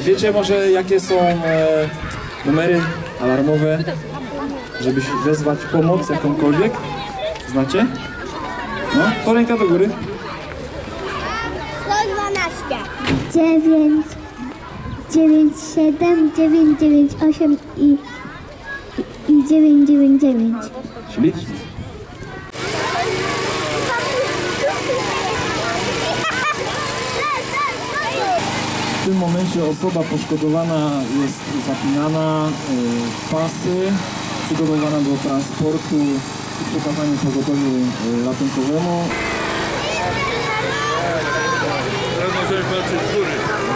wiecie może jakie są e, numery alarmowe, żeby wezwać pomoc jakąkolwiek? Znacie? No, to ręka do góry. 112. 9, 9, 7, 9, 9, 8 i, i, i 9, 9, 9. Ślicznie. Tym momencie osoba poszkodowana jest zapinana e, w pasy, przygotowana do transportu i przekazania pogotowiu e, ratunkowemu. Teraz możemy z góry.